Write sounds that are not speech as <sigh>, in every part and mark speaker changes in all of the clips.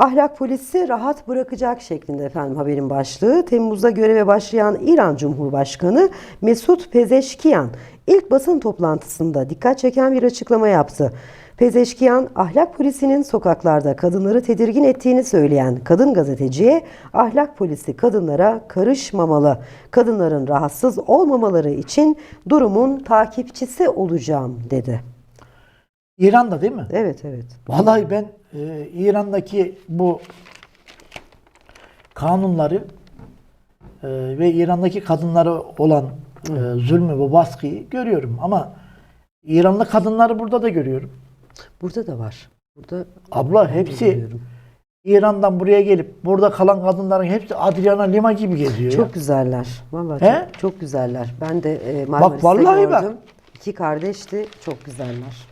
Speaker 1: Ahlak polisi rahat bırakacak şeklinde efendim haberin başlığı. Temmuz'da göreve başlayan İran Cumhurbaşkanı Mesut Pezeşkiyan ilk basın toplantısında dikkat çeken bir açıklama yaptı. Pezeşkiyan, ahlak polisinin sokaklarda kadınları tedirgin ettiğini söyleyen kadın gazeteciye ahlak polisi kadınlara karışmamalı, kadınların rahatsız olmamaları için durumun takipçisi olacağım dedi.
Speaker 2: İran'da değil mi?
Speaker 1: Evet evet.
Speaker 2: Vallahi ben e, İran'daki bu kanunları e, ve İran'daki kadınlara olan e, zulmü ve baskıyı görüyorum ama İranlı kadınları burada da görüyorum.
Speaker 1: Burada da var. Burada
Speaker 2: Abla hepsi
Speaker 1: Biliyorum.
Speaker 2: İran'dan buraya gelip burada kalan kadınların hepsi Adriana Lima gibi geziyor.
Speaker 1: Çok
Speaker 2: ya.
Speaker 1: güzeller. Vallahi
Speaker 2: He?
Speaker 1: çok, çok güzeller. Ben de e, Marmaris'te
Speaker 2: vallahi
Speaker 1: gördüm.
Speaker 2: bak.
Speaker 1: İki kardeşti. Çok güzeller.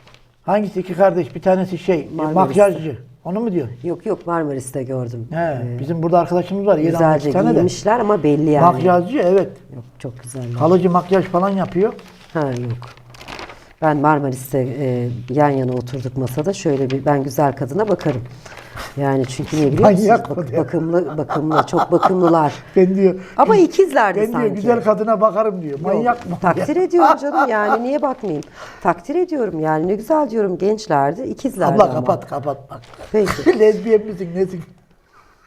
Speaker 2: Hangisi iki kardeş? Bir tanesi şey
Speaker 1: Marmaris'te.
Speaker 2: makyajcı. Onu mu diyor?
Speaker 1: Yok yok Marmaris'te gördüm.
Speaker 2: He,
Speaker 1: Ee,
Speaker 2: bizim burada arkadaşımız var. İran'da
Speaker 1: güzelce
Speaker 2: tane de.
Speaker 1: giymişler ama belli yani.
Speaker 2: Makyajcı evet.
Speaker 1: Yok çok güzeller.
Speaker 2: Kalıcı makyaj falan yapıyor.
Speaker 1: Ha yok. Ben Marmaris'te e, yan yana oturduk masada. Şöyle bir ben güzel kadına bakarım. Yani çünkü ne biliyor musunuz?
Speaker 2: Manyak
Speaker 1: Bak-
Speaker 2: o diyor.
Speaker 1: bakımlı, bakımlı, çok bakımlılar. <laughs>
Speaker 2: Ben diyor.
Speaker 1: Ama ikizlerdi
Speaker 2: Ben
Speaker 1: sanki.
Speaker 2: diyor güzel kadına bakarım diyor. Manyak mı?
Speaker 1: Takdir ediyorum <laughs> canım yani niye bakmayayım. Takdir ediyorum yani ne güzel diyorum gençlerdi ikizlerdi
Speaker 2: Abla
Speaker 1: ama.
Speaker 2: kapat kapat bak.
Speaker 1: Peki. <laughs>
Speaker 2: Lezbiyen misin nesin?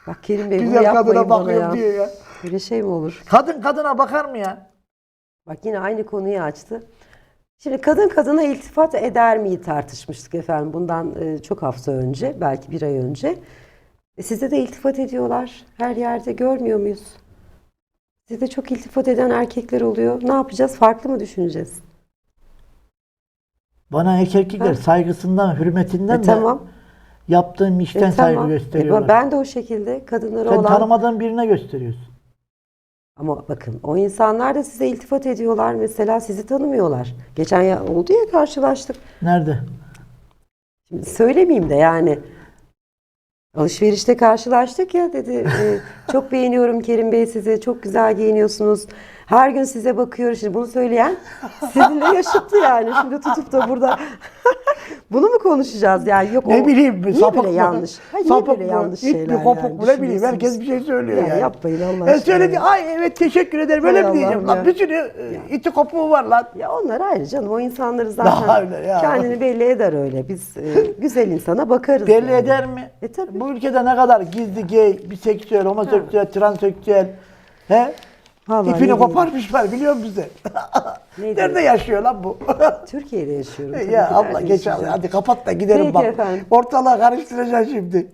Speaker 1: Bak Kerim Bey bunu
Speaker 2: Güzel
Speaker 1: yapmayın
Speaker 2: kadına
Speaker 1: bana
Speaker 2: bakıyorum
Speaker 1: ya.
Speaker 2: diyor ya.
Speaker 1: Böyle şey mi olur?
Speaker 2: Kadın kadına bakar mı ya?
Speaker 1: Bak yine aynı konuyu açtı. Şimdi kadın kadına iltifat eder miyi tartışmıştık efendim bundan e, çok hafta önce belki bir ay önce. E, size de iltifat ediyorlar her yerde görmüyor muyuz? Size de çok iltifat eden erkekler oluyor. Ne yapacağız? Farklı mı düşüneceğiz?
Speaker 2: Bana erkekler
Speaker 1: Ha.
Speaker 2: saygısından, hürmetinden
Speaker 1: E,
Speaker 2: de
Speaker 1: tamam.
Speaker 2: yaptığım
Speaker 1: E,
Speaker 2: işten saygı gösteriyorlar.
Speaker 1: Ben de o şekilde kadınlara
Speaker 2: Sen
Speaker 1: olan...
Speaker 2: tanımadığın birine gösteriyorsun.
Speaker 1: Ama bakın o insanlar da size iltifat ediyorlar. Mesela sizi tanımıyorlar. Geçen ya oldu ya karşılaştık.
Speaker 2: Nerede?
Speaker 1: Şimdi söylemeyeyim de yani. Alışverişte karşılaştık ya dedi. <laughs> e, çok beğeniyorum Kerim Bey sizi. Çok güzel giyiniyorsunuz. Her gün size bakıyorum. Şimdi bunu söyleyen sizinle yaşıttı yani. Şimdi tutup da burada bunu mu konuşacağız yani? Yok
Speaker 2: Ne
Speaker 1: o,
Speaker 2: bileyim
Speaker 1: niye
Speaker 2: sapık
Speaker 1: böyle
Speaker 2: mı?
Speaker 1: yanlış? Hayır,
Speaker 2: sapık
Speaker 1: niye böyle
Speaker 2: mı?
Speaker 1: yanlış
Speaker 2: İt
Speaker 1: şeyler
Speaker 2: mi kopuk mu ne bileyim herkes bir şey söylüyor
Speaker 1: Ya
Speaker 2: yani.
Speaker 1: yapmayın Allah aşkına
Speaker 2: söyledi
Speaker 1: ya.
Speaker 2: ay evet teşekkür ederim öyle
Speaker 1: Hay
Speaker 2: mi diyeceğim lan bir sürü e, iti kopuğu var lan.
Speaker 1: Ya onlar ayrı canım. O insanları zaten
Speaker 2: Daha öyle ya.
Speaker 1: kendini belli eder öyle. Biz e, güzel insana bakarız.
Speaker 2: Belli
Speaker 1: yani.
Speaker 2: eder mi?
Speaker 1: E tabii.
Speaker 2: Bu ülkede ne kadar gizli gay, biseksüel, homoseksüel, transseksüel he?
Speaker 1: Vallahi ne
Speaker 2: İpini
Speaker 1: bileyim.
Speaker 2: koparmışlar biliyor musun sen? <laughs>
Speaker 1: Ne
Speaker 2: Nerede yaşıyor lan bu? <laughs>
Speaker 1: Türkiye'de yaşıyorum. tabii
Speaker 2: ya abla geç abi hadi kapat da gidelim
Speaker 1: Peki
Speaker 2: bak.
Speaker 1: efendim.
Speaker 2: Ortalığı karıştıracaksın şimdi.